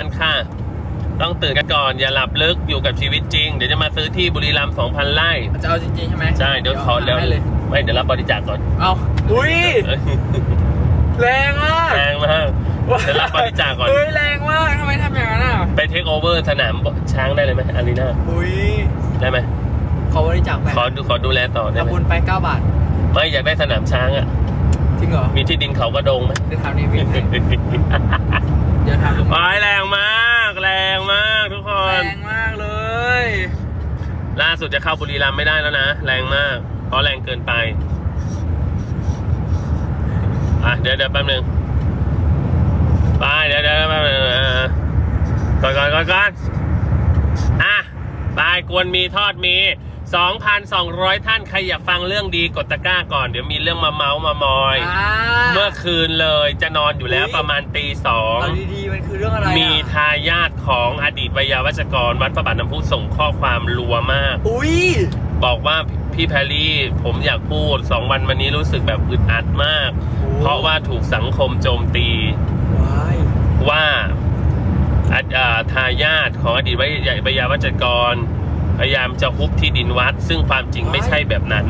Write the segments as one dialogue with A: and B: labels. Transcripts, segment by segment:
A: กันค่ะ ต้องตื่นกันก่อน อย่าหลับลึกอยู่กับชีวิตจริง เดี๋ยวจะมาซื้อที่บุรีรัมย์2,000ไร่
B: จะเอาจริงๆใช่ไหม
A: ใช่ เดี๋ยวขอ
B: หา
A: เดี๋ยว
B: ให้เลย
A: ไม่ เดี๋ยวรับบริจาคก่อน
B: เอาอุ้ยแรงมาก
A: แรงมาก เดี๋ยวรับบริจาคก่อน
B: เฮ้ยแรงมากทำไมทำอย่างนั้นอะ
A: ไปเทคโอเวอร์สนามช้างได้เลยไหมอารีนา
B: อุ้ย
A: ได้ไหม
B: ขอบริจาคไป
A: ขอดูขอดูแลต่อได้ไห
B: ทำ
A: ม
B: บุญไป9บาท
A: ไม่อยากได้สนามช้างอะ
B: จ ริงเหรอ
A: มีที่ดินเขากระโดงไหม
B: เดี๋ยวทำนี่วิ่งให้เดี๋ยวทำ
A: ว้ายแรงมากแรงมากทุกค
B: แร
A: น
B: งมากเลย
A: ล่าสุดจะเข้าบุรีรัมย์ไม่ได้แล้วนะ แรงมาก เพราะแรงเกินไป อะเดี๋ยวเดี๋ยวแป๊บนึงไปเดี๋ยวเดี๋ยวแป๊บนึงอะก่อนก่อนก่อนก่อนอะไปกวนมีทอดมี 2,200 ท่านใครอยากฟังเรื่องดีกดตะกร้าก่อน เดี๋ยวมีเรื่องมาเมาส์มามอย
B: อ่า
A: เมื่อคืนเลยจะนอนอยู่แล้ว
B: อุ๊ย
A: ประมาณตีสอง
B: เอาดีๆมันคือเรื่องอะไรอะ
A: มีทายาทของอดีตวิยาวัจกร วัดพระบาทน้ำพุส่งข้อความรัวมาก
B: อุ้ย
A: บอกว่าพี่แพรรี่ ผมอยากพูดสองวันวันนี้รู้สึกแบบอึดอัดมาก เพราะว่าถูกสังคมโจมตี
B: ว้าย
A: ว่าอาอ่าทายาทของอดีตวิยาวัจกร พยายามจะฮุบที่ดินวัด ซึ่งความจริงไม่ใช่แบบนั้น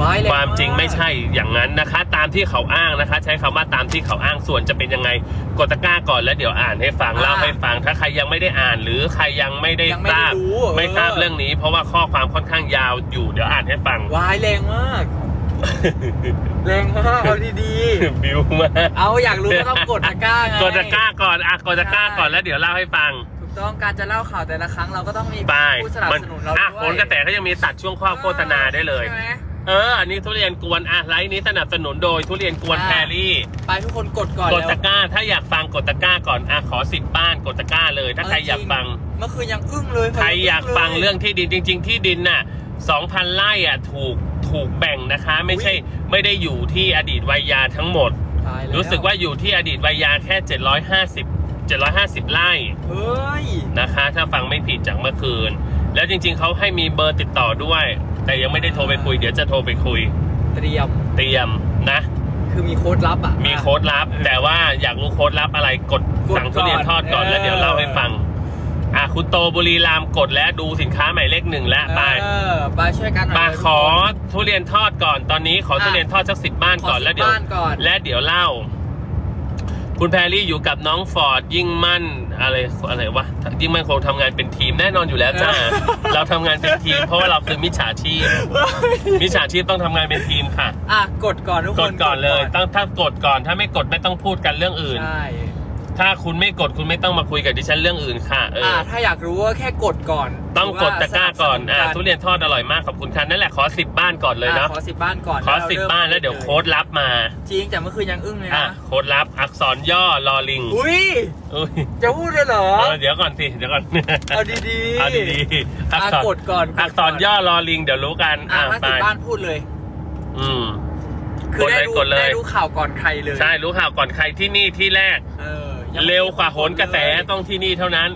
B: ว้ายแค
A: วามจริงไม่ใช่อย่างนั้นนะคะ ตามที่เขาอ้างนะคะ ใช้คำว่าตามที่เขาอ้างส่วนจะเป็นยังไงกดตะกร้าก่อนแล้วเดี๋ยวอ่านให้ฟัง
B: อ่า
A: เล่าให้ฟังถ้าใครยังไม่ได้อ่าน หรือใครยังไม่ได้
B: ยังไม่
A: ท
B: ได้
A: ราบ
B: รู้
A: ไม่ทราบ
B: เออ
A: เรื่องนี้ เพราะว่าข้อความค่อนข้างยาวอยู่เดี๋ยวอ่านให้ฟัง
B: ว้ายแรงมาก แรงมากเอาดี
A: บิวมาก
B: ๆเอาอยากรู้ก็ต้องกดตะกร้าไง
A: กดตะกร้าก่อนอะกดตะกร้าก่อน
B: ใช่
A: แล้วเดี๋ยวเล่าให้ฟัง
B: ถูก ต้องการจะเล่าข่าวแต่ละครั้งเราก็ต้องมี
A: ไป
B: ผู้สนับสนุนเรา
A: อะ
B: ด้วย
A: ผลกระแสเขายังมีตัดช่วงข้อโฆษณาได้เลย
B: ใช่ไหม
A: เออ อันนี้ทุเรียนกวนอะไลฟ์นี้สนับสนุนโดยทุเรียนกวน
B: อ่า
A: แพรรี่
B: ไปทุกคนกดก่อน
A: กด
B: แล้ว
A: ตะกร้า ถ้าอยากฟังกดตะกร้าก่อนอะขอสิบบ้านกดตะกร้าเลย ถ้าใครอยากฟัง
B: เมื่อคืนยังอึ้งเลย
A: ใครอยากฟัง
B: ลย
A: เรื่องที่ดินจริง ๆ ที่ดินน่ะสองพันไร่อะถูกถูกแบ่งนะคะ ไม่ใช่ไม่ได้อยู่ที่อดีตวัยยาทั้งหมด
B: ตายแล้ว
A: รู้สึกว่าอยู่ที่อดีตวัยยาแค่ 750 750 ไร่
B: เฮ้ย
A: นะคะ ถ้าฟังไม่ผิดจากเมื่อคืน แล้วจริง ๆเขาให้มีเบอร์ติดต่อด้วย แต่ยังไม่ได้โทรไปคุย เดี๋ยวจะโทรไปคุย
B: เตรียม
A: เตรียมนะ
B: คือมีโค้ดลับอะ
A: มีโค้ดลับ แต่ว่าอยากรู้โค้ดลับอะไรกด
B: กด
A: สั่งทุเรียนทอดก่อน
B: ก่อน
A: แล้วเดี๋ยวเล่าให้ฟัง อะคุณโตบุรีรามย์กดแล้วดูสินค้าหมายเลขหนึ่งแล้วไป
B: เออไปช่วยกันหน่อย
A: มา
B: เลย
A: ขอ
B: ทุกคน
A: ทุเรียนทอดก่อนตอนนี้ขอทุเรียนทอดสักสิบบ้านก่อน
B: ขอ10
A: แล้วเดี๋ยว
B: บ้านก่อน
A: และเดี๋ยวเล่า คุณแพรรี่อยู่กับน้องฟอร์ดยิ่งมั่นอะไรอะไรวะยิ่งมั่นคงทำงานเป็นทีมแน่นอนอยู่แล้วจ้าเราทำงานเป็นทีม เพราะว่าเราคือมิจฉาชีพมิจฉาชีพต้องทำงานเป็นทีมค่ะ
B: อะ กดก่อนทุก
A: ก
B: ค
A: ด
B: น
A: ก่อนเลย ต้องถ้ากดก่อนถ้าไม่กดไม่ต้องพูดกันเรื่องอื่น
B: ใช่
A: ถ้าคุณไม่กดคุณไม่ต้องมาคุยกับดิฉันเรื่องอื่นค่ะเอ
B: อะ
A: อ
B: ถ้าอยากรู้ว่าแค่กดก่อน
A: ต้องกดตะกร้าก่อนอ่า
B: ถื
A: ทุ
B: ว่าสบส
A: เรียนทอดอร่อยมากขอบคุณค่ะนั่นแหละขอสิบบ้านก่อนเลย
B: อะ
A: เนาะ
B: ขอสิบบ้านก่อน
A: ขอ
B: เร
A: สิบ
B: เริ่ม
A: บ้านแล้วเดี๋ยวโค้ดลับมา
B: จริงแต่เมื่อคืนยังอึ้งเลย
A: อะ
B: นะ
A: โค้ดลับอักษรย่อลอลิง
B: อุ้ย
A: อุ้ย
B: จะพูดเลยเหรอ
A: เออเดี๋ยวก่อนสิเดี๋ยวก่อน
B: เอาดีๆ
A: เอาดีๆอักษร
B: อะกดก่อนกดก่อน
A: อักษรย่อลอลิง เดี๋ยวรู้กัน
B: อะ
A: อะ
B: ถ้า
A: ไป
B: สิบบ้านพูดเลย
A: อืม
B: คือได้รู้
A: กดเลย
B: ได้รู้ข่าวก่อนใครเลย
A: ใช่รู้ข่าวก่อนใครที่นี่ที่แรก
B: เออยังไม่
A: เร็วกว่าโหนกระแสต้องที่นี่เท่านั้น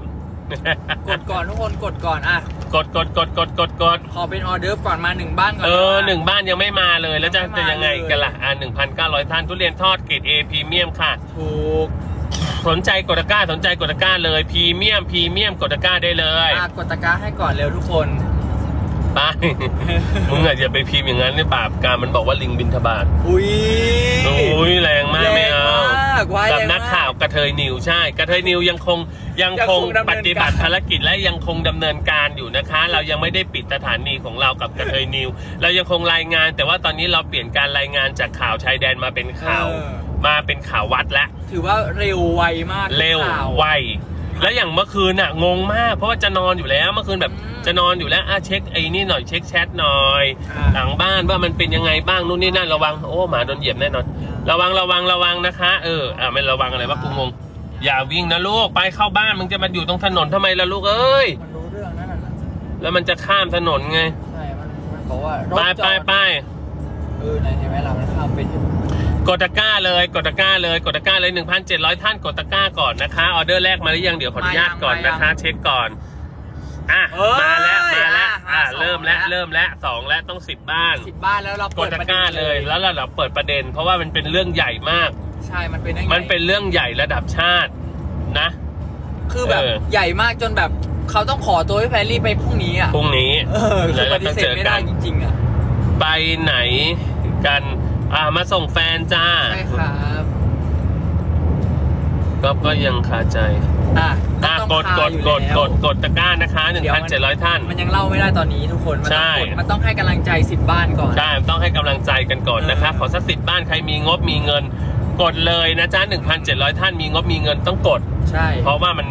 B: กดก่อนทุกคนกดก่อนอะ
A: กดกดกดกดกดกด
B: ขอเป็นออเดอร์ฟก่อนมาหนึ่งบ้านก่อน
A: เออ
B: นะ
A: หนึ่งบ้านยังไม่มาเลยแล้วจะ
B: ยังไม่
A: จะ
B: มา
A: ยังไง
B: เลย
A: กันล่ะอ่าหนึ่งพันเก้าร้อยท่านทุเรียนทอดเกรดเอพรีเมียมค่ะ
B: ถูก
A: สนใจกดตะกร้าสนใจกดตะกร้าเลยพรีเมียมพรีเมียมกดตะกร้าได้เลย
B: อะกดตะกร้าให้ก่อนเร็วทุกคน
A: ไปมึงอาจจะไปพิมพ์อย่างนั้นในบาปการมันบอกว่าลิงบินทบาท
B: อุ้ย
A: โอ้ยแรงมากไม่เอา
B: แรงมากว้าย
A: กับ
B: แรงมาก
A: นักข่าวกระเทยนิวใช่ กระเทยนิวยังคงยัง
B: ยัง
A: ค
B: ค
A: ง
B: งดำเนินการ
A: ปฏิบัติภารกิจและยังคงดำเนินการอยู่นะคะ เรายังไม่ได้ปิดสถานีของเรากับกระเทยนิว เรายังคงรายงาน แต่ว่าตอนนี้เราเปลี่ยนการรายงานจากข่าวชายแดนมาเป็นข่าว
B: เออ
A: มาเป็นข่าววัดแล้ว
B: ถือว่าเร็วไวมาก
A: เร็ว
B: ข่า
A: ไวแล้วอย่างเมื่อคืนน่ะงงมาก เพราะว่าจะนอนอยู่แล้วเมื่อคืนแบบ
B: อืม
A: จะนอนอยู่แล้วอะเช็คไอ้นี่หน่อยเช็คแชทหน่อย
B: อ่า
A: หลังบ้านว่ามันเป็นยังไงบ้างนู่นนี่นั่นระวังโอ้หมาโดนเหยียบแน่นอน ระวังระวังระวังนะคะ เอออ่าไม่ระวังอะไรวะกูงงอย่าวิ่งนะลูกไปเข้าบ้านมึงจะมาอยู่ตรงถนนทำไมล่ะลูกเอ้ย
B: มันรู้เรื่องนั่นน่ะ
A: แล้วมันจะข้ามถนนไง
B: ใช่มันมันบอกว่ารถ
A: ไป
B: จ
A: ไป
B: อด
A: ไป
B: เออไหนเห็นไหมเรามันข้ามเป็นอยู่
A: กดตะกร้าเลยกดตะกร้าเลยกดตะกร้าเลย 1,700 ท่านกดตะกร้าก่อนนะคะออเดอร์แรกมาหรือยังเดี๋ยวขออนุญาตก่อนนะคะ เช็คก่อน อะมาแล้วมาแล้วอะเริ่มแล้ว เริ่มแล้วสองแล้วต้องสิบบ้าน
B: สิบบ้านแล้วเรา
A: ก
B: เปิ
A: ด
B: ด
A: ตะ
B: ประ
A: ก
B: เด็
A: ร้านเลยแล้วเราเราเปิดประเด็น เพราะว่ามันเป็นเรื่องใหญ่มาก
B: ใช่ มันเป็นได้ไง
A: มันเป็นเรื่องใหญ่ระดับชาตินะ
B: คือแบบ
A: เออ
B: ใหญ่มากจนแบบเขาต้องขอตัวพี่แพรรี่ไปพรุ่งนี้อะ
A: พรุ่งนี้
B: เออคือ
A: แล้ว
B: ป
A: เรา
B: ฏิ
A: ต้อง
B: เส
A: เจ
B: ธ
A: อ
B: ไม่
A: กั
B: ได้
A: น
B: จริงๆอะ
A: ไปไหนกัน อ่ามาส่งแฟนจ้า
B: ใช่ครับ
A: ก็ก็ยังคาใจ
B: อะ
A: อะ
B: ต้อง
A: กด
B: คาก
A: ด
B: อยู่
A: กด
B: แล้ว
A: กดกดตะกร้านะคะ
B: เดี๋ยวมัน
A: 1,700 ท่าน
B: มันยังเล่าไม่ได้ตอนนี้ทุกคน มัน
A: ใช่
B: ต้องกดมันต้องให้กำลังใจสิบบ้านก่อน
A: ใช่ต้องให้กำลังใจกันก่อนนะคะ
B: เออ
A: ขอสักสิบบ้านใครมีงบมีเงิน กดเลยนะจ๊ะ1,700 ท่านมีงบมีเงินต้องกด
B: ใช่
A: เพราะว่ามัน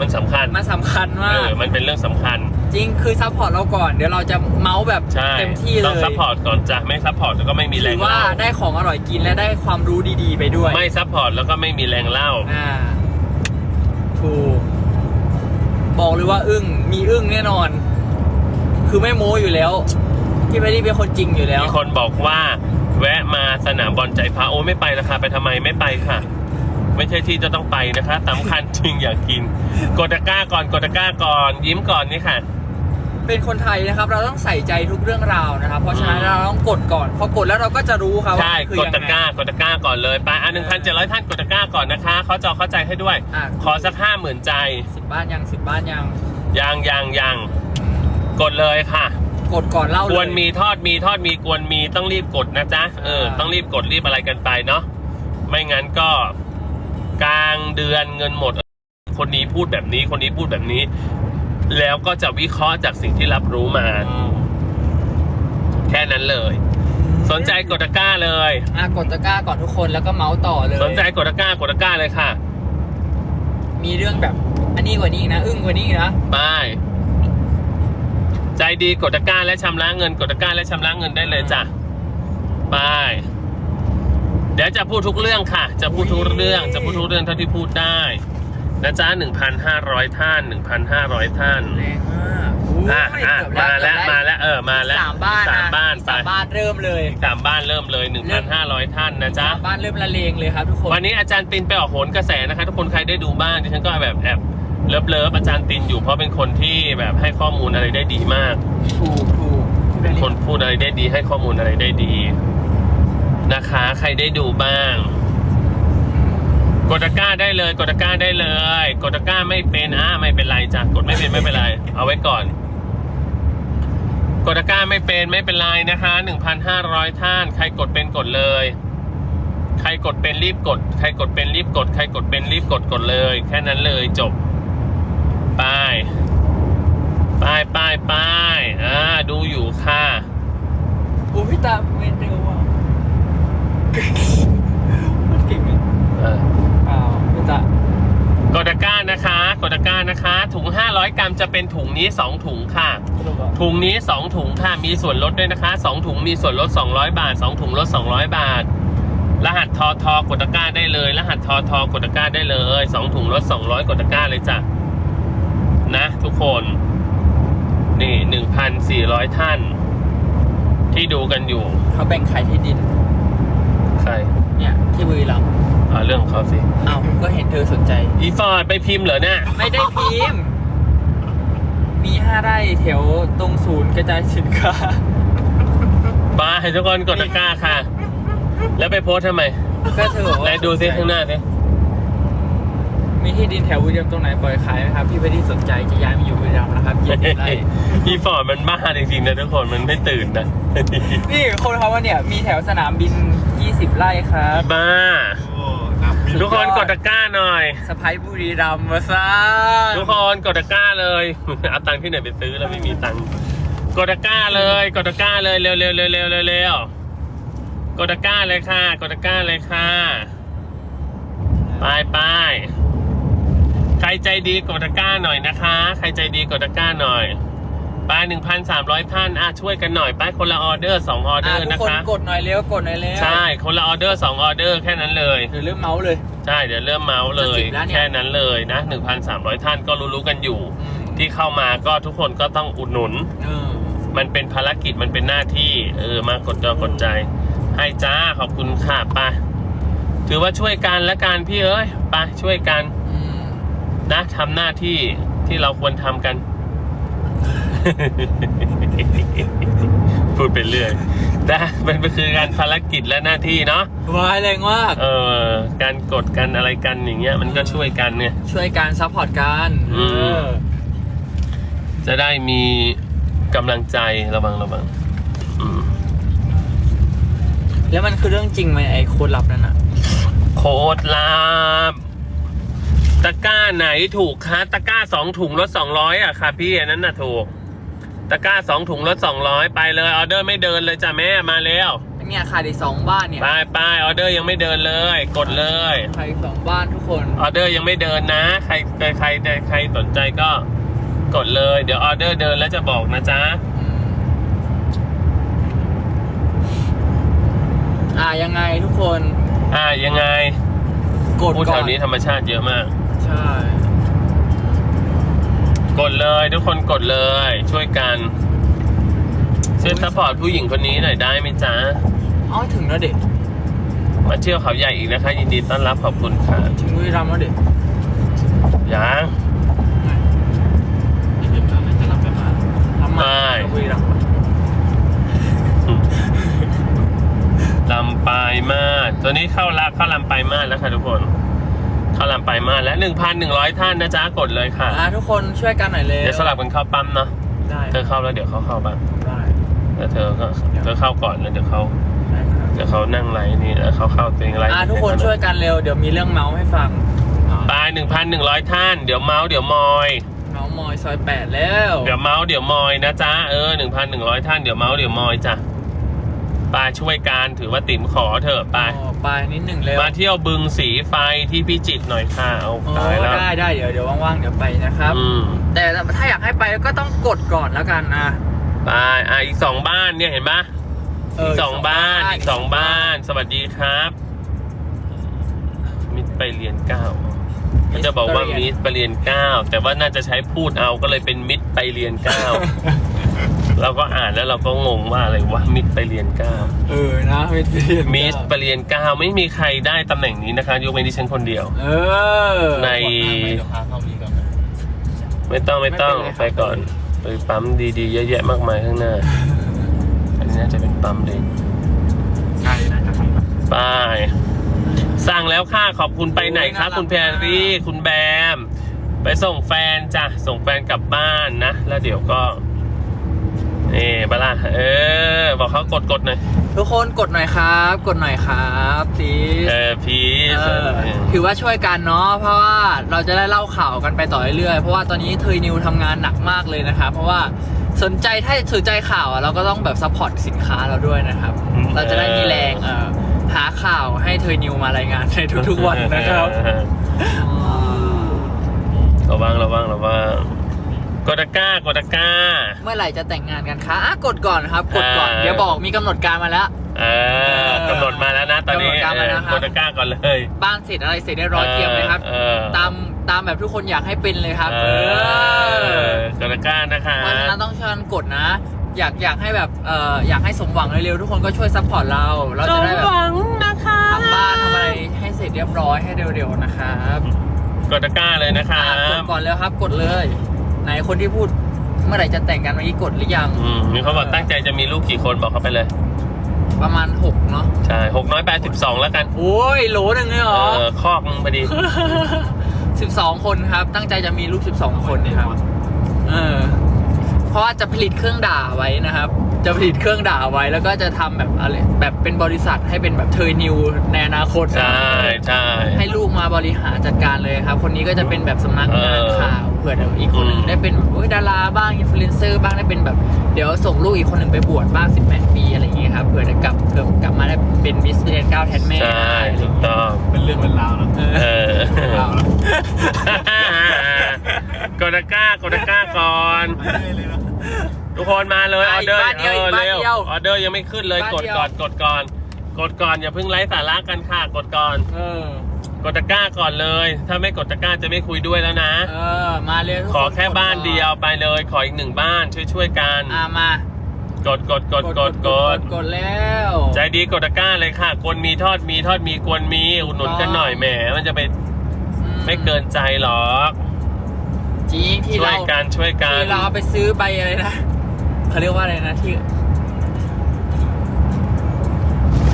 A: มันสำคัญ
B: มันสำคัญมา
A: เอก อมันเป็นเรื่องสำคัญ
B: จริงคือซัพพอร์ตเราก่อน เดี๋ยวเราจะเมาส์แบบ
A: ใช่
B: เต็มที่เลย
A: ต้องซัพพอร์ตก่อนจ้ะไม่ซัพพอร์ตแล้วก็ไม่มีแร
B: ถื
A: ง
B: อว่า
A: เล่า
B: ได้ของอร่อยกินและได้ความรู้ดีๆไปด้วย
A: ไม่ซัพพอร์ตแล้วก็ไม่มีแรงเล่า
B: อ่า ถูกบอกเลยว่าอึ้งมีอึ้งแน่นอน คือไม่โม้อยู่แล้วพี่แพรี่เป็นคนจริงอยู่แล้ว
A: มีคนบอกว่าแวะมาสนามบอลใจฟ้าโอ้ไม่ไปราคาไปทำไมไม่ไปค่ะ ไม่ใช่ที่จะต้องไปนะคะสำคัญจริงอยากกินกดตะกร้าก่อนกดตะกร้าก่อนยิ้มก่อนนี่ค่ะ
B: เป็นคนไทยนะครับ เราต้องใส่ใจทุกเรื่องราวนะครับ เพราะฉะนั้น
A: อืม
B: เราต้องกดก่อนพอกดแล้วเราก็จะรู้ครับว่า
A: ใช่
B: คือก
A: ด
B: ยัง
A: ตะ
B: ไง
A: กร้ากดตะกร้าก่อนเลยไปอะหนึ่งพันเจ็ดร้อยท่านกดตะกร้าก่อนนะคะเขาจอเข้าใจให้ด้วย
B: อะ
A: ขอสักห้าหมื่นใจ
B: สิบบ้านยังสิบบ้านยัง
A: ยังยังยังกดเลยค่ะ
B: กดก่อนเล่าเลย
A: กวนมีทอดมีทอดมีกวนมีต้องรีบกดนะจ๊ะเออ
B: อ่า
A: ต้องรีบกดรีบอะไรกันไปเนาะไม่งั้นก็ กลางเดือนเงินหมด คนนี้พูดแบบนี้ คนนี้พูดแบบนี้ แล้วก็จะวิเคราะห์จากสิ่งที่รับรู้มา แค่นั้นเลย สนใจกดตะกร้าเลย
B: อะกดตะกร้าก่อนทุกคนแล้วก็เมาส์ต่อเลย
A: สนใจกดตะกร้ากดตะกร้าเลยค่ะ
B: มีเรื่องแบบ อันนี้กว่านี้อีกนะ อึ้งกว่านี้อีกนะ
A: ไปใจดีกดตะกร้าและชำระเงินกดตะกร้าและชำระเงินได้เลยจ้ะไปเดี๋ยวจะพูดทุกเรื่องค่ะ จะพูดทุกเรื่อง จะพูดทุกเรื่องเท่าที่พูดได้ นะจ๊ะ1,500 ท่าน 1,500 ท่าน
B: แรงมากอู้
A: อะ
B: ย
A: อะ
B: เกือบ
A: มาแล้ว
B: เกือบ
A: มาแล้วเออมาแล้ว
B: สามบ้าน
A: สาม
B: นะ
A: บ้าน
B: อีก
A: ไป
B: สามบ้านเริ่มเลย
A: สามบ้านเริ่มเลย 1,500 ท่านนะจ๊ะ
B: สามบ้านเริ่มละเลงเลยครับทุกคน
A: วันนี้อาจารย์ตินไปออกโหนกระแสนะคะทุกคนใครได้ดูบ้างดิฉันก็แบบแอบเลิฟเลิฟอาจารย์ตินอยู่เพราะเป็นคนที่แบบให้ข้อมูลอะไรได้ดีมาก
B: ถูกถูก
A: เป็นคนพูดอะไรได้ดีให้ข้อมูลอะไรได้ดี นะคะ ใครได้ดูบ้าง กดตะกร้าได้เลย กดตะกร้าได้เลย กดตะกร้าไม่เป็นอ่าไม่เป็นไรจ้ะกดไม่เป็นไม่เป็นไร เอาไว้ก่อน กดตะกร้าไม่เป็นไม่เป็นไรนะคะหนึ่งพันห้าร้อยท่าน ใครกดเป็นกดเลย ใครกดเป็นรีบกด ใครกดเป็นรีบกด ใครกดเป็นรีบกดกดเลย แค่นั้นเลยจบไปไปไปไปอ่าดูอยู่ค่ะ
B: อู้พี่ตาเมนเร็วอะมันเก่งไหม
A: เออ
B: อ้าวพี่ตาก
A: ดตะกร้านะคะกดตะกร้านะคะ ถุง 500 กรัมจะเป็นถุงนี้ 2 ถุงค่ะ
B: สรุปอะ
A: ถุงนี้ 2 ถุงค่ะ มีส่วนลดด้วยนะคะ 2 ถุงมีส่วนลด 200 บาท 2 ถุงลด 200 บาท รหัสทอทอกดตะกร้าได้เลย รหัสทอทอกดตะกร้าได้เลย 2 ถุงลด 200 กดตะกร้าเลยจ้ะนะ ทุกคนนี่ 1,400 ท่าน ที่ดูกันอยู่
B: เขาแบ่งขายที่ดิน
A: ใคร
B: เนี่ย ที่บุรีรัมย์
A: อ่าเรื่องของเขาสิ
B: อ้าวก็เห็นเธอสนใจ
A: อีฟอร์ดไปพิมพ์เหรอเนี่ย
B: ไม่ได้พิมพ์มีห้าไร่แถวตรงศูนย์กระจายสินค้า
A: ไปทุกคนกดตะกร้าค่ะ แล้วไปโพสทำไม
B: ก็เธอบอก
A: ไหน
B: ว่า
A: ดูซิข้างหน้าสิ
B: มีที่ดินแถวบุรีรัมย์ตรงไหนปล่อยขายไหมครับ พี่ไม่ได้สนใจจะย้ายมาอยู่บุรีรัมย์นะครับยี่สิบไร่
A: อีฟอร์ดมันบ้าจริงๆนะทุกคนมันไม่ตื่นนะ
B: นี่คนเขาว่าเนี่ยมีแถวสนามบิน 20 ไร่ครับ
A: บ้า ทุกคนกดตะกร้าหน่อย
B: สะพายบุรีรัมย์มาซ่า
A: ทุกคนกดตะกร้าเลยเอาตังค์ที่ไหนไปซื้อแล้วไม่มีตังค์กดตะกร้าเลยกดตะกร้าเลยเร็วเร็วเร็วเร็วเร็วเร็วกดตะกร้าเลยค่ะกดตะกร้าเลยค่ะไปไปใครใจดีกดตะกร้าหน่อยนะคะ ใครใจดีกดตะกร้าหน่อย ไปหนึ่งพันสามร้อยท่านอะช่วยกันหน่อยไปคนละออเดอร์สองออเดอร์
B: ทุ
A: นะ
B: กคน
A: คะ
B: กดหน่อยเร็วกดหน่อยเร็ว
A: ใช่คนละออเดอร์สองออเดอร์แค่นั้นเลย
B: หรือเริ่มเมาส์เลย
A: ใช่เดี๋ยวเริ่มเมาส์เลย
B: จะสิบแล้วเนี่ย
A: แค่นั้นเลยนะ 1,300 ท่านก็รู้ๆกันอยู่
B: อืม
A: ที่เข้ามาก็ทุกคนก็ต้องอุดหนุน
B: เออ
A: มันเป็นภารกิจมันเป็นหน้าที่ เออมากดจอกดใจ ให้จ้าขอบคุณค่ะไปถือว่าช่วยกันและกันพี่เอ้ยไปช่วยกัน
B: อืม
A: นะทำหน้าที่ที่เราควรทำกัน พูดไปเรื่อยแต่มันเป็นคือการภารกิจและหน้าที่เนาะ
B: วายแรงมาก
A: เออการกดกันอะไรกันอย่างเงี้ย มันก็ช่วยกันเนี่ย
B: ช่วยการซัพพอร์ตกัน
A: อืม
B: เออ
A: จะได้มีกำลังใจระวังระวังอืม
B: แล้วมันคือเรื่องจริงไหมไอ้โค้ดลับนั้นอะ
A: โคตรลาบตะกร้าไหนถูกคะตะกร้าสองถุงลดสองร้อยอะค่ะพี่อันนั้นน่ะถูก ตะกร้าสองถุงลดสองร้อยไปเลยออเดอร์ไม่เดินเลยจ้ะแม่มาแล้ว
B: เนี่ยขาดอีกสองบ้านเนี่ย
A: ไปไปออเดอร์ยังไม่เดินเลย กดเลย
B: ขาดอีกสองบ้านทุกคน
A: ออเดอร์ยังไม่เดินนะ ใครใครใครใครสนใจก็กดเลย เดี๋ยวออเดอร์เดินแล้วจะบอกนะจ๊ะ
B: อืมอ่ายังไงทุกคน
A: อ่ายังไง
B: กด
A: พูด
B: ก่
A: แถ
B: อน
A: วนี้ธรรมชาติเยอะมาก
B: ใช่
A: กดเลยทุกคนกดเลย ช่วยกันช่วยซัพพอร์ตผู้หญิงคนนี้หน่อยได้ไหมจ๊ะ
B: เอ้าถึงแล้วเด็ก
A: มาเที่ยวเขาใหญ่อีกนะคะ ยินดีต้อนรับขอบคุณค่ะ
B: ถึงบุรีรัมย์แล้วเด็ก
A: ยัง
B: นี่เป็นอะไรจะรับไปมาทำ
A: ไม่
B: บุรีรัมย์
A: ลำปลายมาสตัวนี้เข้าละเข้าลำปลายมาสแล้วค่ะทุกคนเข้าลำปลายมาสและหนึ่งพันหนึ่งร้อยท่านนะจ๊ะกดเลยค่ะ
B: อ่าทุกคนช่วยกันหน่อยเลย
A: เดี๋ยวสลับกันเข้าปั๊มเนาะ
B: ได้
A: เธอเข้าแล้วเดี๋ยวเขาเข้าบ้าง
B: ได้
A: แล้วเธอก็เธอเข้าก่อนแล้วเดี๋ยวเขา
B: ได้ครับ
A: เดี๋ยวเขานั่งไลน์นี่แล้วเขาเข้าตัวเองไลน์
B: อ่าทุกคนช่วยกันเร็วเดี๋ยวมีเรื่องเมาส์ให้ฟัง
A: ปลายหนึ่งพันหนึ่งร้อยท่าน เดี๋ยวเมาส์เดี๋ยวมอย
B: เมาส์มอยซอยแปดแล้ว
A: เดี๋ยวเมาส์เดี๋ยวมอยนะจ๊ะเออหนึ่งพันหนึ่งร้อยท่านเดี๋ยวเมาส์เดี๋ยวมอยจ้ะ ปาช่วยการถือว่าติ๋มขอเถอะไป
B: อ๋อไปนิดหนึ่งเร็ว
A: มาเที่ยวบึงสีไฟที่พิจิตรหน่อยค่ะเอา
B: โอ้
A: ตายแล้ว
B: ได้ได้เดี๋ยวเดี๋ยวว่างๆเดี๋ยวไปนะครับ
A: อืม
B: แต่ถ้าอยากให้ไปก็ต้องกดก่อนแล้วกันนะ
A: ไปอะอีกสองบ้านเนี่ยเห็นปะ
B: เอี
A: กสองบ้านอีกสองบ้าน สวัสดีครับมิตรไปเรียนเก้าเขาจะบอกว่ามิตรไปเรียนเก้าแต่ว่าน่าจะใช้พูดเอาก็เลยเป็นมิตรไปเรียนเก้า เราก็อ่านแล้วเราก็งงว่าอะไรวะมิตรไปเรียนเก้า
B: เออนะมิสเรียน
A: มิสไปเรียนเก้าไม่มีใครได้ตำแหน่งนี้นะคะยกเว้นดิฉันคนเดียว
B: เออ
A: ในไม่ต้องไม่ต้อง
B: ไม่เป็นไรครับ
A: ไปก่อน ไปปั๊มดีๆเยอะแยะมากมายข้างหน้า อันนี้น่าจะเป็นปั๊มเล็ก
B: ใช่น่าจะทำ
A: ไปสั่งแล้วค่ะขอบคุณไปไหนคะคุณแพรรี่คุณแบม ไปส่งแฟนจ้ะส่งแฟนกลับบ้านนะ แล้วเดี๋ยวก็ นี่บลาเออ บอกเขากดกดหน่อย
B: ทุกคนกดหน่อยครับ กดหน่อยครับพี
A: เออพี
B: เออถือว่าช่วยกันเนาะเพราะว่าเราจะได้เล่าข่าวกันไปต่อเรื่อยๆเพราะว่าตอนนี้เทยนิวทำงานหนักมากเลยนะครับเพราะว่าสนใจถ้าสนใจข่าวอะเราก็ต้องแบบซัพพอร์ตสินค้าเราด้วยนะครับ เราจะได้มีแรงเออหาข่าวให้เทยนิวมารายงานในทุกๆวันนะครับ
A: ระวังระวังระวัง กดตะกร้ากดตะกร้า
B: เมื่อไหร่จะแต่งงานกันคะอะกดก่อนครับ กดก่อน
A: อ่า
B: เดี๋ยวบอกมีกำหนดการมาแล้ว
A: เออกำหนดมาแล้วนะตอนนี้
B: กำหนดการมาแล้วครับ
A: กดตะกร้าก่อนเลย
B: บ้านเสร็จอะไรเสร็จเรียบร้อยเตรียมเลยครับ
A: เออ
B: ตามตามแบบทุกคนอยากให้เป็นเลยครับ
A: เอ
B: เออ
A: อกดตะกร้านะคะ
B: เพราะฉะนั้นต้องช่วยกันกดนะ อยากอยากให้แบบเอ่ออยากให้สมหวังเร็วๆทุกคนก็ช่วยซัพพอร์ตเรา เราจะได้แบบ
A: นะคะ
B: ทำบ้านทำอะไรให้เสร็จเรียบร้อยให้เร็วๆนะครับ
A: กดตะกร้าเลยนะครั
B: อะกด
A: บ
B: ก่อนแล้วครับกดเลย ไหนคนที่พูดเมื่อไหร่จะแต่งกันเมื่อกี้กดหรือยัง
A: อืมมีเขาบอกตั้งใจจะมีลูกกี่คนบอกเขาไปเลย
B: ประมาณหกเนาะ
A: ใช่หกน้อยแปดสิบสองแล้วกัน
B: โอ้ยโหลหนึ่งเลยเหร
A: เอ
B: อ
A: อคอกมึงพอดี
B: สิบสองคนครับ ตั้งใจจะมีลูกสิบสองคนนะครับ เออ เพราะว่าจะผลิตเครื่องด่าไว้นะครับ จะผลิตเครื่องด่าไว้ แล้วก็จะทำแบบอะไรแบบเป็นบริษัทให้เป็นแบบเทอร์นิวในอนาคตนะ
A: ใช่ใช่
B: ให้ลูกมาบริหารจัดการเลยครับ คนนี้ก็จะเป็นแบบสำนักงาน
A: เออ
B: ข่าวเผื่อเดี๋ยวอีกคนหนึ่ง
A: อืม
B: ได้เป็นแบบเอ้ยดาราบ้างอินฟลูเอนเซอร์บ้างได้เป็นแบบเดี๋ยวส่งลูกอีกคนหนึ่งไปบวชบ้างสิบแปดปีอะไรอย่างเงี้ยครับเผื่อจะกลับเผื่อกลับมาได้เป็นมิสเดนเก้าแทนแม่
A: ใช่ถูกต้อง
C: เป็นเรื่องเป็นราวแล้ว
B: เอ
A: เอ
B: อ
A: อ
C: ราวแล้ว
A: กดตะกร้ากดตะกร้าก่อน
C: ไปได้เลยนะ
A: ทุกคนมาเลยอ
B: อะ
A: อเดอร์
B: อีกบ้านเดียว
A: เออ
B: อีกบ้าน
A: เร็ว
B: เดียว
A: ออเดอร์ยังไม่ขึ้นเลย
B: บ้าน
A: กด
B: เดียว
A: ก่อนกดก่อนกดก่อนอย่าเพิ่งไลฟ์สาระกันค่ะกดก่อน
B: เออ
A: กดตะกร้าก่อนเลย ถ้าไม่กดตะกร้าจะไม่คุยด้วยแล้วนะ
B: เออมาเลยทุก
A: ขอ
B: น
A: แค่
B: ก
A: บ้าน
B: ก่อ
A: เดียวไปเลย ขออีกหนึ่งบ้านช่วยช่วยๆกัน
B: อะมาก
A: ดกดกดกดกด
B: กดแล้ว
A: ใจดีกดตะกร้าเลยค่ะกวนมีทอดมีทอดมีกวนมีอุดหนุนกันหน่อยแหมมันจะไป
B: อื
A: ไม่เกินใจหรอก
B: จริงที่
A: ช่ว
B: เรา
A: ยกักันช่วยกัน
B: คือเราเอาไปซื้อใบอะไรนะ เขาเรียกว่าอะไรนะที่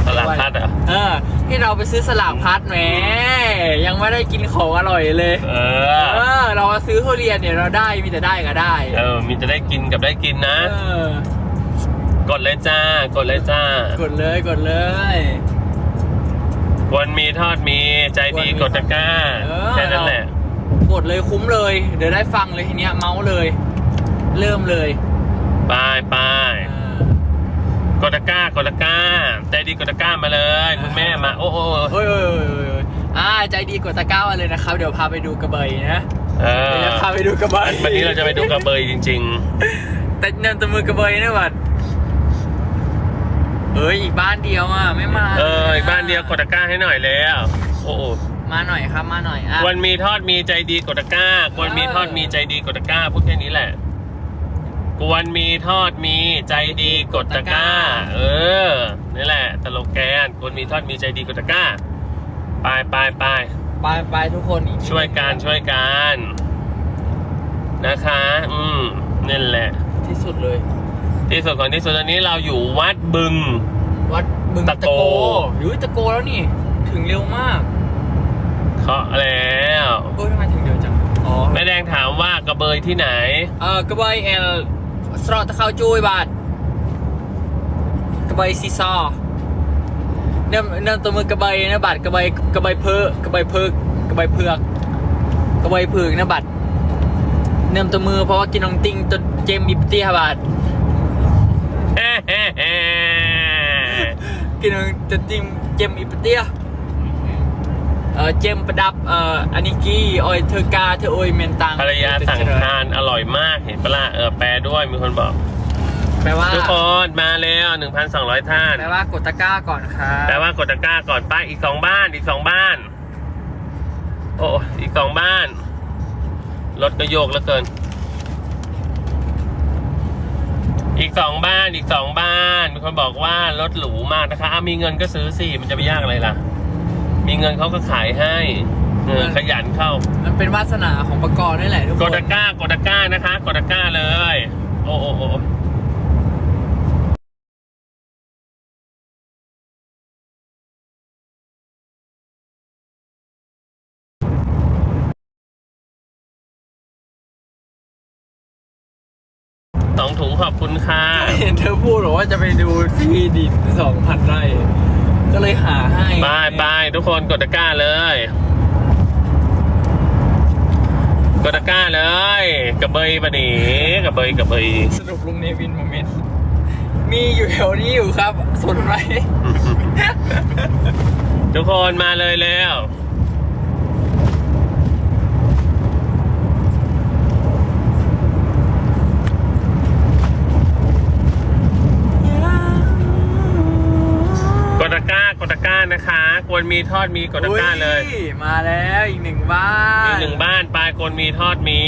A: ตลาดพัดเหรอะ
B: เออที่เราไปซื้อสลากพัดแหมยังไม่ได้กินของอร่อยเลย
A: เอ
B: เอ
A: อ
B: อ เรามาซื้อทุเรียนเนี่ยเราได้มีแต่ได้ก็ได้
A: เออ มีจะได้กินกับได้กินนะ
B: เออ
A: กดเลยจ้า กดเลยจ้า
B: กดเลยกดเลย
A: ควรมีทอดมีใจดีกดตะกร้า
B: เออ
A: แค่นั้นแหละ
B: กดเลยคุ้มเลย เดี๋ยวได้ฟังเลยทีเนี้ยเมาส์เลย เริ่มเลย
A: ไปไป
B: เออก
A: ดตะกร้ากดตะกร้าใจดีกดตะกร้ามาเลยคุณแม่มา โอ้โห
B: โอ้ยโอ้ยโอ้ยโอ้ยโอ้ยอ่าใจดีกดตะกร้ามาเลยนะครับ เดี๋ยวพาไปดูกระเบยนะ
A: เออ
B: เดี๋ยวจะพาไปดูกระเบย
A: วันนี้เราจะไปดูกระเบยจริง
B: แต่เนินตะมือกระเบยนะบัดเอ้ยอีกบ้านเดียวอะไม่มา
A: ๆเอออีกบ้านเดียวกดตะกร้าให้หน่อยแล้ว โอ้โห
B: มาหน่อยครับมาหน่อยอะ
A: ควรมีทอดมีใจดีกดตะกร้าควรมีทอดมีใจดีกดตะกร้าพูดแค่นี้แหละ ควรมีทอดมีใจดีกดตะกร้า เออนี่แหละตลกแกนควรมีทอดมีใจดีกดตะกร้า ไปไปไป
B: ไปไปทุกคนอีก
A: ช่วยกันช่วยกัน นะคะ อืมนี่แหละ
B: ที่สุดเลย
A: ที่สุดของที่สุดตอนนี้เราอยู่วัดบึง
B: วัดบึง
A: ตะ
B: ตะ
A: โก
B: โกอยู่ตะโกแล้วนี่ ถึงเร็วมาก
A: เคาะแล้ว
B: โอ้ยทำไมถึงเร็วจังอ๋อ
A: แม่แดงถามว่ากระเบยที่ไหน
B: เออกระเบยเอล สระตะเข้าจุยบาทกระเบยซีซอเนิ่มเนิ่มตัวมือกระเบยนะบัตรกระเบยกระเบยเพือกระเบยเพือกกระเบยเพือกกระเบยเพือกนะบัตรเนิ่มตัวมือเพราะว่ากินนองติงจนเจมอิบเตียบาท
A: เฮ้เฮ้เฮ้
B: กินนองจนจิมเจมอิบ เตียเออเจมประดับเอ่ออันนี้กี้ออยเธอกาเธอโอยเมนตัง
A: ภรรยาสั่งทานอร่อยมากเห็นปะล่ะเออแปลด้วยมีคนบอก
B: แปลว่า
A: ทุกคนมาแล้ว1,200 ท่าน
B: แปลว่ากดตะกร้าก่อนครับ
A: แปลว่ากดตะกร้าก่อนป้าอีกสองบ้านอีกสองบ้าน โอ้อีกสองบ้านรถก็โยกแล้วเกิน อีกสองบ้านอีกสองบ้านมีคนบอกว่ารถหรูมากนะคะอ้าวมีเงินก็ซื้อสิมันจะไปยากอะไรล่ะ มีเงินเขาก็ขายให้เออขยันเข้า
B: มันเป็นวาสนาของประกอบนี่แหละทุก
A: ก
B: ค
A: ด
B: น
A: ตะกร้ากดตะกร้านะคะ กดตะกร้าเลย โอ้โอ้โอ้สองถุงขอบคุณค่ะ
B: เห็นเธอพูดบอกว่าจะไปดูที่ดินสองพันไร่ ก็เลยหาให้
A: ไปไปทุกคนกดตะกร้าเลย กดตะกร้าเลย กระเบยปะหนีกระเบยกระเบย
B: สรุปลุงเนวินโมเมนต์มีอยู่แถวนี้อยู่ครับ สนไหม
A: ทุกคนมาเลยแล้ว ดตะกร้ากดตะกร้านะคะควรมีทอดมีกดตะกร้าเลย
B: อุ๊มาแล้วอีกหนึ่งบ้าน
A: อีกหนึ่งบ้านปลายควรมีทอดมี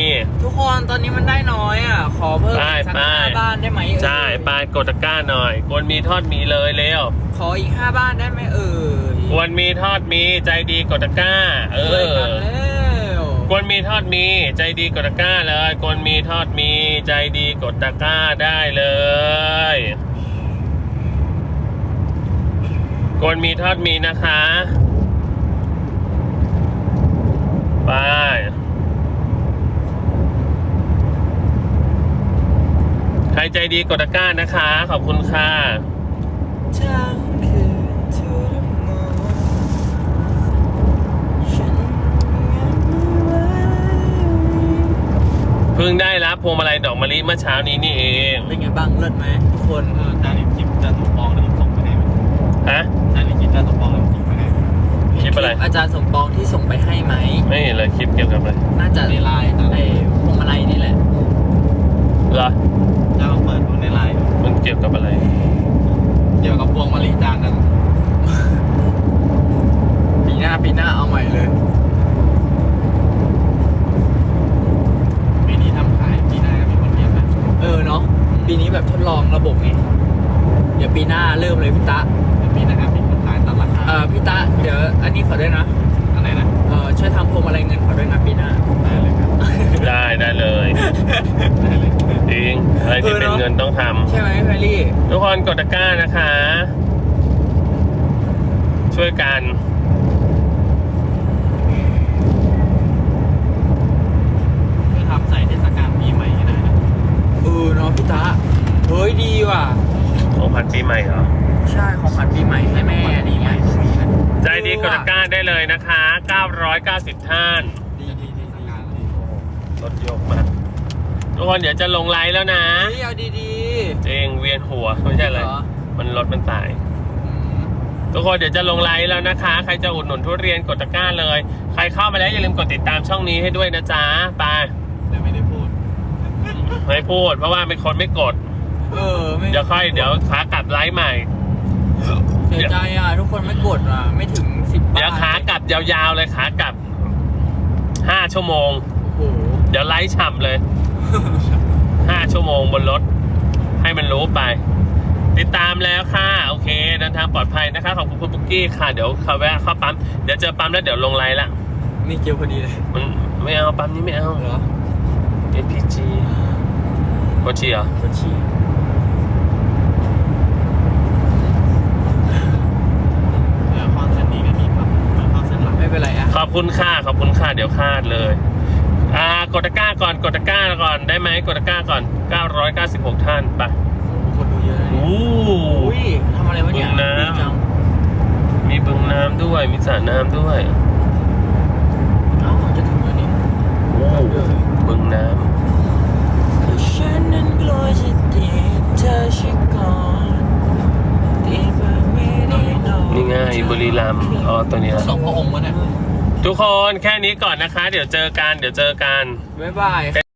B: ทุกคนตอนนี้มันได้น้อยอะ ขอเพิ่ม
A: ไป
B: อีกสัก
A: ไป
B: ห้าบ้านได้ไหมเอ่ย
A: ใช่ปลายกดตะกร้าหน่อยควรมีทอดมีเลยเร็ว
B: ขออีกห้าบ้านได้ไหมเอ่ย
A: ควรมีทอดมีใจดีกดตะกร้า เอ
B: ช่วย
A: อ
B: กันแล้ว
A: ควรมีทอดมีใจดีกดตะกร้าเลยควรมีทอดมีใจดีกดตะกร้าได้เลย ควรมีทอดมีนะคะไปใครใจดีกดตะกร้านะคะ ขอบคุณค่ะ
B: ช่างคืนทุรมนฉันยังไม่ไหว
A: เพิ่งได้รับพวงมาลัยดอกมะลิเมื่อเช้านี้นี่เอง
B: เป็นไงบ้างเลิศไหมทุกคน
C: เออจานนี้คลิปจานสมปองแล้วผมส่งไปให้ไหม
A: ฮะ
C: จานนี้คลิปจานสมปองแล้วผมส่งไปให้ไหม
A: คลิปอะไร
B: อาจารย์สมปองที่ส่งไปให้ไหม
A: ไม่เห็นเลยคลิปเกี่ยวกับอะไร
B: น่าจะ
C: ในไลน์จาน
B: ไอ้พวงมาลัยนี่แหละ
A: เหรอ
C: จานลองเปิดดูในไลน์
A: มันเกี่ยวกับอะไร
C: เกี่ยวกับพวงมะลิจานนั้น
B: ปีหน้าปีหน้าเอาใหม่เลย
C: ปีนี้ทำขายปีหน้าก็มีคนเรียกนะ
B: เออเนาะปีนี้แบบทดลองระบบไงเดี๋ยวปีหน้าเริ่มเลยพี่ตะ
C: แต่ปีหน้ามีคนขายตามราคา
B: เออพี่ตะเดี๋ยวอันนี้ขอด้วยนะ
C: อะไรนะ
B: เออช่วยทำพวงมาลัยเงินขอด้วยนะปีหน้า
C: ได้เลยครับ
A: ได้ได้เลยทำ
B: ใช่ไหมพี่แพรรี่
A: ทุกคนกดตะกร้านะคะ ช่วยกัน
C: คือทำใส่เทศกาลปีใหม่ได้นะ
B: เออเนาะพี่ตาเฮ้ยดีว่ะ
A: ของพันปีใหม่เหรอ
B: ใช่ของขวัญปีใหม่ให้แม่ดีไง
A: ใจดีกดตะกร้าได้เลยนะคะ 990 ท่าน
C: ดีดีดีดี
A: รถยกมาทุกคนเดี๋ยวจะลงไลฟ์แล้วนะ
B: เฮ้ยเอาดี
A: จริงเวียนหัวไม่ใช่อะไร
B: เหรอ
A: มันรถมันตาย
B: ๆอืม
A: ทุกคนเดี๋ยวจะลงไลฟ์แล้วนะคะ ใครจะอุดหนุนทุเรียนกดตะกร้าเลย ใครเข้ามาแล้วอย่าลืมกดติดตามช่องนี้ให้ด้วยนะจ๊ะไป
C: แต่ไม่ได้พูด
A: ไม่พูด เพราะว่าเป็นคนไม่กด
B: เออไม่
A: เดี๋ยวค่อยเดี๋ยวขากลับไลฟ์ใหม่
B: เสียใจอะ ทุกคนไม่กดอะ ไม่ถึงสิบ
A: เดี๋ยวขากลับยาวๆเลยขากลับห้าชั่วโมง
B: โอ้โห
A: เดี๋ยวไลฟ์ฉ่ำเลยห้าชั่วโมงบนรถ ให้มันรู้ไป ติดตามแล้วค่ะ โอเคเดินทางปลอดภัยนะคะขอบคุณคุณปุ๊กกี้ค่ะเดี๋ยวเขาแวะเข้าปั๊มเดี๋ยวเจอปั๊มแล้วเดี๋ยวลงไลน์ละ
B: นี่เจอพอดีเลย
A: มันไม่เอาปั๊มนี้ไม่เอา
B: เหรอ
A: APG โคชีเหรอ
B: ปวดฉี่
C: เออคอนเสิร์ตนี้ก็มีครับเหมือนคอนเสิร์ตหลัก
B: ไม่เป็นไรอะ
A: ขอบ คุณค่ะขอบคุณค่ะเดี๋ยวคาดเลย อ่ากดตะกร้าก่อนกดตะกร้าก่อนได้ไหมกดตะกร้าก่อน 996 ท่านไป
B: โอ้โหคนดูเยอะเลย
A: โอ้
B: อุ้ยทำอะไรวะเนี่ย
A: บึงน้ำ
B: ดีจัง
A: มีบึงน้ำด้วย มีสระน้ำด้วย
B: เอ้าจะถึงแล้วนี่
A: โอ้บึงน้
B: คือฉันนั้นกลัวจะติดเธอชิก่อนที่แบบไม่ได้นอนำ
A: นี่ไงบุรีรัมย์อ๋อตัวนี้ละ
C: สองพระองค์วะเนี่ย
A: ทุกคนแค่นี้ก่อนนะคะ เดี๋ยวเจอกัน เดี๋ยวเจอกัน
B: บ๊ายบาย